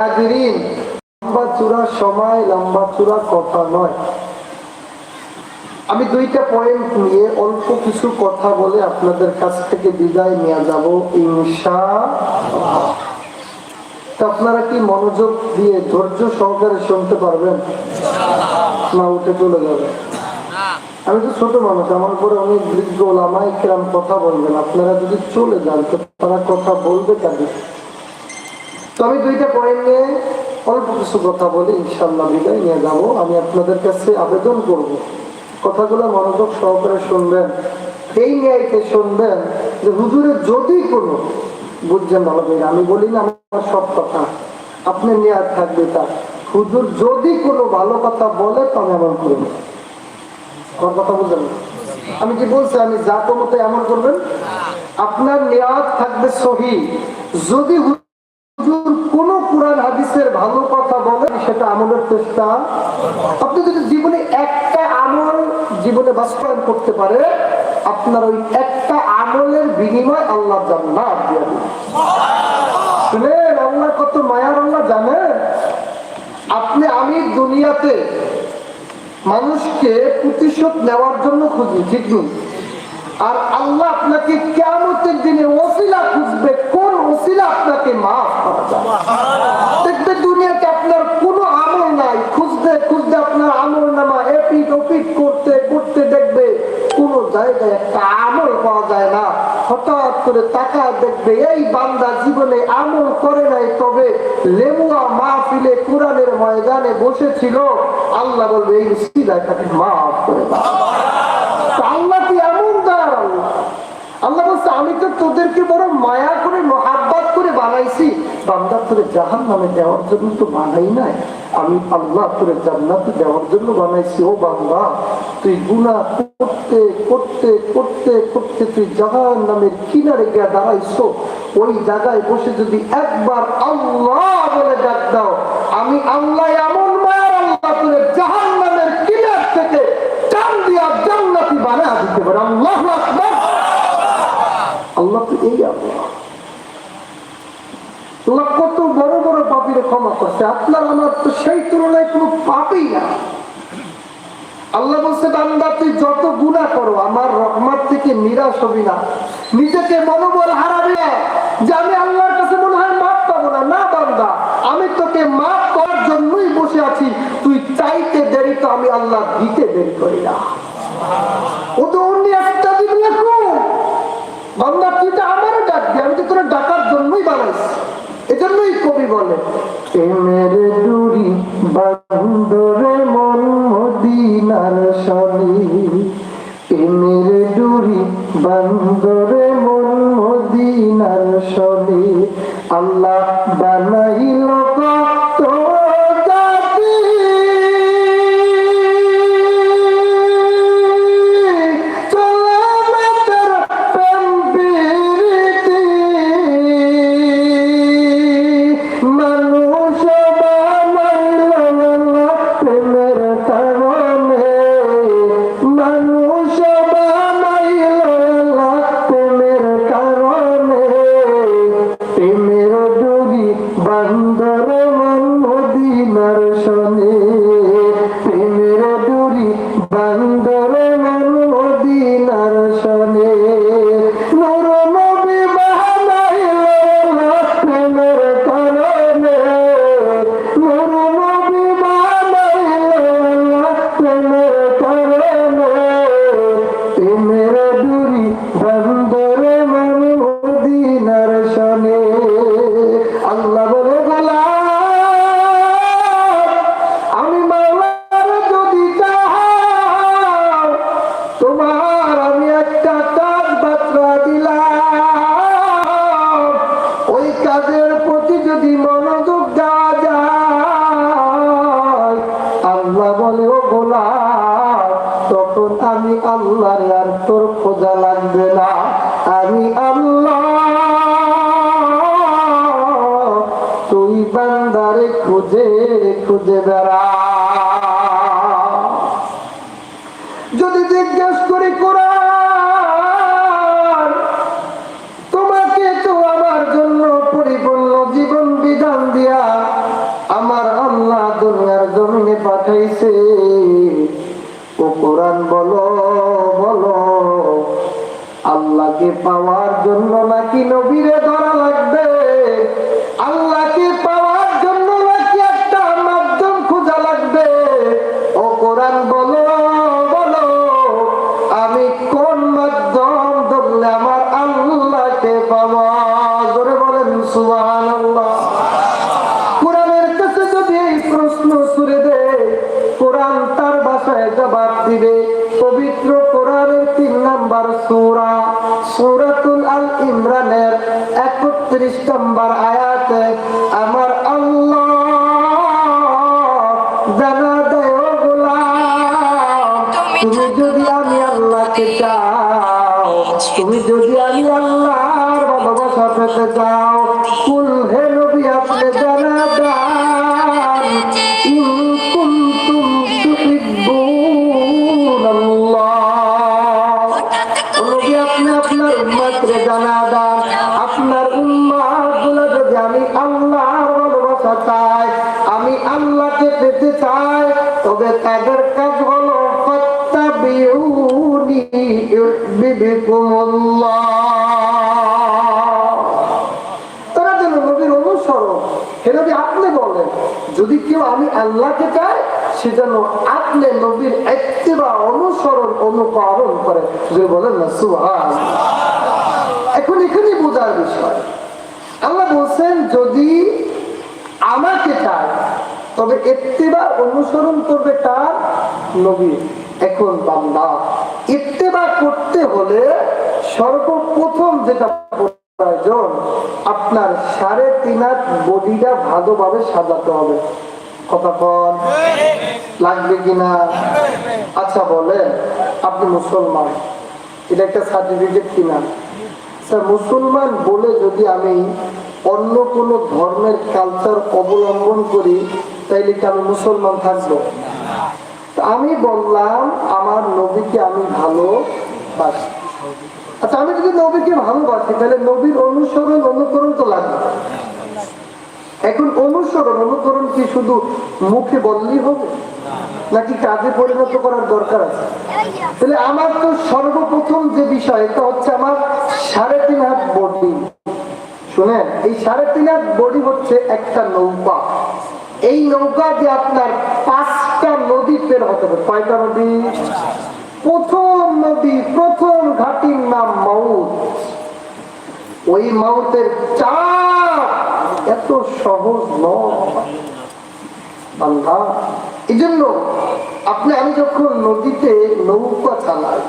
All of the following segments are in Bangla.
লম্বা চূড়া সময়, লম্বা চূড়া কথা নয়। আমি দুইটা পয়েন্ট নিয়ে অল্প কিছু কথা বলে আপনাদের কাছ থেকে বিদায় নিয়ে যাব, ইনশা আপনারা কি মনোযোগ দিয়ে ধৈর্য সহকারে শুনতে পারবেন? না, উঠে চলে যাবে। আমি তো ছোট মানুষ, আমার পরে অনেক বৃদ্ধ ওলামাই কিরাম কথা বলবেন। আপনারা যদি চলে যান, তো তারা কথা বলবে কাজে আমি দুইটা পয়েন্ট নিয়ে অল্প কিছু কথা বলে ইনশাল্লাহ বিদায় নিয়ে যাব। আমি আপনাদের কাছে আবেদন করব। কথাগুলো মনোযোগ সহকারে শুনবেন। এই ন্যায়কে শুনবেন যে হুজুরের যদি কোনো বুঝছেন ভালো করে, আমি বলি না আমার সব কথা। আপনি নেয়ার থাকবে তা। হুজুর যদি কোনো ভালো কথা বলে, তো আমি এমন করব আমার কথা বুঝলেন? আমি কি বলছি, আমি যা মতো এমন করবেন? আপনার নেয়াত থাকবে সহি। যদি হুজুর আপনি আল্লাহ। আল্লাহ কত মায়ার, আল্লাহ জানেন? আপনি, আমি দুনিয়াতে মানুষকে প্রতিশোধ নেওয়ার জন্য খুঁজি, ঠিক নেই আর আল্লাহ আপনাকে কেমতের দিনে ওসিলা খুঁজবে কোন ওসিলা আপনাকে মাফ করা দেখবে দুনিয়াতে আপনার কোনো আমল নাই খুঁজতে খুঁজতে আপনার আমল নামা এপিট ওপিট করতে করতে দেখবে কোন জায়গায় একটা আমল পাওয়া যায় না। হঠাৎ করে টাকা দেখবে এই বান্দা জীবনে আমল করে নাই তবে লেবুয়া মাহফিলে কোরআনের ময়দানে বসেছিল। আল্লাহ বলবে এই সিলায় তাকে মাফ করে দাও তো আল্লাহ কি এমন দয়ার আল্লাহ আল্লাহ বলছে আমি তো বড় মায়া করে, মহাব্বাত করে বানাইছি। বান্দা তোরে জাহান নামে দেওয়ার জন্য তো বানাই নাই। আমি আল্লাহ তোরে জান্নাতে দেওয়ার জন্য বানাইছি। ও বান্দা, তুই গুনাহ করতে করতে করতে করতে তুই জাহান নামের কিনারে গিয়ে দাঁড়াইছো। ওই জায়গায় বসে যদি একবার আল্লাহ বলে ডাক দাও, আমি আল্লাহ এমন মায়ার আল্লাহ তোরে জাহান নামের কিনার থেকে টান দিয়া জান্নাতি বানা দিতে পারে আল্লাহ আকবার আল্লাহ তো আল্লাহ কত বড় বড় পাপির ক্ষমা করছে। আপনার, আমার তো সেই তুলনায় কোনো পাপই না। আল্লাহ বলছে, বান্দা, তুই যত গুণা করো, আমার রহমত থেকে নিরাশ হবি না। নিজেকে মনোবল হারাবি না। যে আমি আল্লাহর কাছে মনে হয় মাপ পাবো না। না, বান্দা, আমি তোকে মাফ করার জন্যই বসে আছি। তুই চাইতে দেরি তো আমি আল্লাহ দিতে দেরি করি না। ও তো অন্য একটা দিন বান্দা, তুই বানাইছি এজন্যই কবি বলে, প্রেমের দূরি বান্দরে মন মদিনার সনি প্রেমের দূরি বান্দরে মন মদিনার আল্লাহ বানাইল খুঁজে বেড়া। যদি জিজ্ঞেস করি কোরআন, তোমাকে তো আমার জন্য পরিপূর্ণ জীবন বিধান দিয়া আমার আল্লাহ দুনিয়ার জমিনে পাঠাইছে। ও কোরআন বলো বলো, আল্লাহকে পাওয়ার জন্য না সুবহানাল্লাহ। কোরআনের কাছে যদি এই প্রশ্ন ছুড়ে দেয় কোরআন তার ভাষায় জবাব দিবে। পবিত্র কোরআনের তিন নাম্বার সূরা সূরাতুল আল ইমরানের একত্রিশ নম্বর আয়াতে আমার আল্লাহ জানা দেয় গোলাম। তুমি যদি আমি আল্লাহকে চাও তুমি যদি আমি আল্লাহর ভালোবাসা পেতে চাও আপনি আপনার উম্মতকে জানা দান আপনার উম্মতগুলো যদি আমি আল্লাহর ভালোবাসা চাই, আমি আল্লাহকে পেতে চাই, তবে তাদের কাজ হলো তারা যেন নবীর অনুসরণ, হে নবী আপনি বলেন, যদি কেউ আমি আল্লাহকে চাই সে যেন আপনি নবীর একটি বা অনুসরণ, অনুকরণ করে। যে বলেন না সুহান এখন এখানে বোঝার বিষয়। আল্লাহ বলছেন, যদি আমাকে চায়, তবে ইত্তেবা অনুসরণ করবে কার নবী। এখন বান্দা ইত্তেবা করতে হলে সর্বপ্রথম যেটা প্রয়োজন, আপনার সাড়ে তিন বডিটা ভালোভাবে সাজাতে হবে। কথা লাগবে কিনা? আচ্ছা বলেন, আপনি মুসলমান, এটা একটা সার্টিফিকেট কিনা? স্যার, মুসলমান বলে যদি আমি অন্য কোনো ধর্মের কালচার অবলম্বন করি, তাইলে কি আমি মুসলমান থাকব? আমি বললাম, আমার নবীকে আমি ভালোবাসি। আচ্ছা আমি যদি নবীকে ভালোবাসি, তাহলে নবীর অনুসরণ, অনুকরণ তো লাগবে। এখন অনুসরণ, অনুকরণ কি শুধু মুখে বললেই হবে? নাকি কাজে পরিণত করার দরকার আছে? তাহলে আমার তো সর্বপ্রথম যে বিষয়, এটা হচ্ছে আমার সাড়ে তিন হাত বডি। শুনেন, এই সাড়ে তিন হাত বডি হচ্ছে একটা নৌকা। এই নৌকা দিয়ে আপনার পাঁচটা নদী পের হতে হবে। কয়টা নদী? প্রথম নদী, প্রথম ঘাটির নাম মাউথ ওই মাউতের চাপ এত সহজ নয়। এই জন্য আপনি, আমি যখন নদীতে নৌকা চালাই,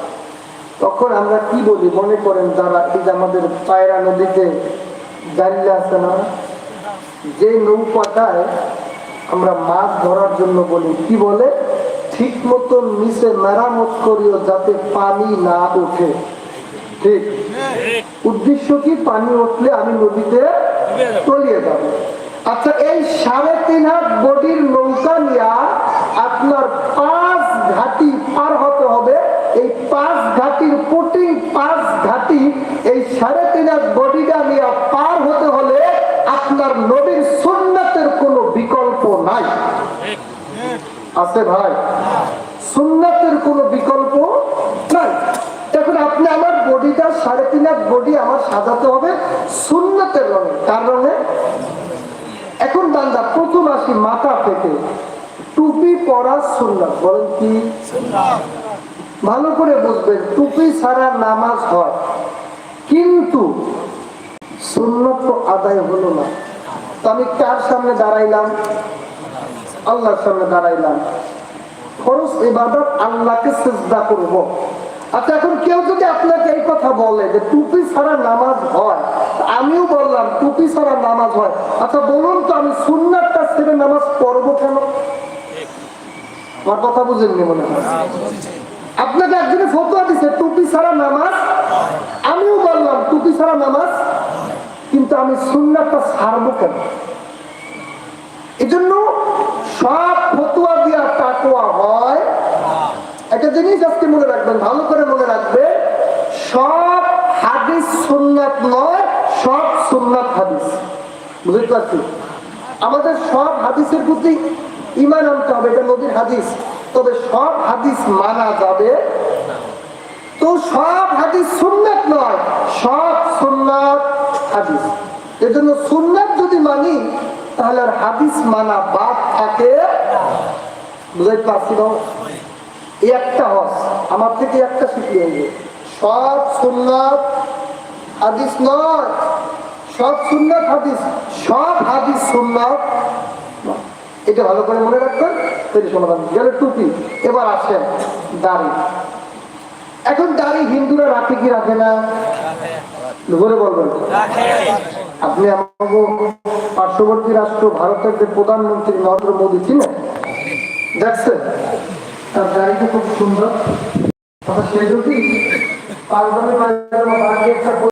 তখন আমরা কি বলি? মনে করেন যারা, এই আমাদের পায়রা নদীতে দাঁড়িয়ে আছে না, যে নৌকাটায় আমরা মাছ ধরার জন্য বলি, কি বলে? ঠিক মতন নিচে মেরামত করিও যাতে পানি না ওঠে। ঠিক। উদ্দেশ্য কি? পানি উঠলে আমি নদীতে তলিয়ে যাব। আচ্ছা এই সাড়ে তিন হাত বডির নৌকা নিয়া আপনার পাঁচ ঘাটি পার হতে হবে। এই পাঁচ ঘাটির পুটিং পাঁচ ঘাটি এই সাড়ে তিন হাত বডিটা নিয়ে পার হতে হলে আপনার নবীর সুন্নাতের কোনো বিকল্প নাই। আছে ভাই সুন্নাতের কোনো বিকল্প নাই এখন আপনি আমার বডিটা সাড়ে তিন হাত বডি আমার সাজাতে হবে সুন্নাতের রঙে। কার রঙে? এখন বান্দা, প্রথম আসি মাথা থেকে টুপি পরা সুন্নাত। বলেন কি? ভালো করে বুঝবেন, টুপি ছাড়া নামাজ হয়। কিন্তু সুন্নত আদায় হলো না। তো আমি কার সামনে দাঁড়াইলাম? আল্লাহর সামনে দাঁড়াইলাম। খরচ ইবাদত আল্লাহকে চেষ্টা করব। আচ্ছা এখন কেউ যদি আপনাকে এই কথা বলে যে টুপি ছাড়া নামাজ হয়, আমিও বললাম, টুপি ছাড়া নামাজ হয়। আচ্ছা বলুন তো, আমি সুন্নাতটা ছেড়ে নামাজ পড়ব কেন? আমার কথা বুঝেননি মনে হয়। আপনাকে একজনে ফতোয়া দিছে, টুপি ছাড়া নামাজ। আমিও বললাম, টুপি ছাড়া নামাজ, কিন্তু আমি সুন্নাতটা ছাড়বো কেন? এজন্য সব ফতুয়া দিয়া তাকুয়া হয়। একটা জিনিস আজকে মনে রাখবেন, ভালো করে মনে রাখবে সব হাদিস সুন্নাত নয়, সব সুন্নাত হাদিস। বুঝতে পারছি আমাদের সব হাদিসের প্রতি ইমান আনতে হবে, এটা নদীর হাদিস। তবে সব হাদিস মানা যাবে তো সব হাদিস সুন্নাত নয়, সব সুন্নাত হাদিস। এজন্য সুন্নাত যদি মানি, তাহলে আর হাদিস মানা বাদ থাকে বুঝাইতে পারছি না একটা হস আমার থেকে একটা শিখি হইবে সব সুন্নাত হাদিস নয়। সব সুন্নাত হাদিস। সব হাদিস সুন্নাত এটা ভালো করে মনে রাখবেন তাহলে সমাধান গেলে। টুপি। এবার আসেন দাড়ি। এখন দাড়ি হিন্দুরা রাখে কি রাখে না? ঘুরে বলবেন। আপনি আমাকে পার্শ্ববর্তী রাষ্ট্র ভারতের যে প্রধানমন্ত্রী নরেন্দ্র মোদী ছিলেন দেখছেন? তার গাড়িটা খুব সুন্দর। সে যদি পাঁচজনের পাঁচজনের একটা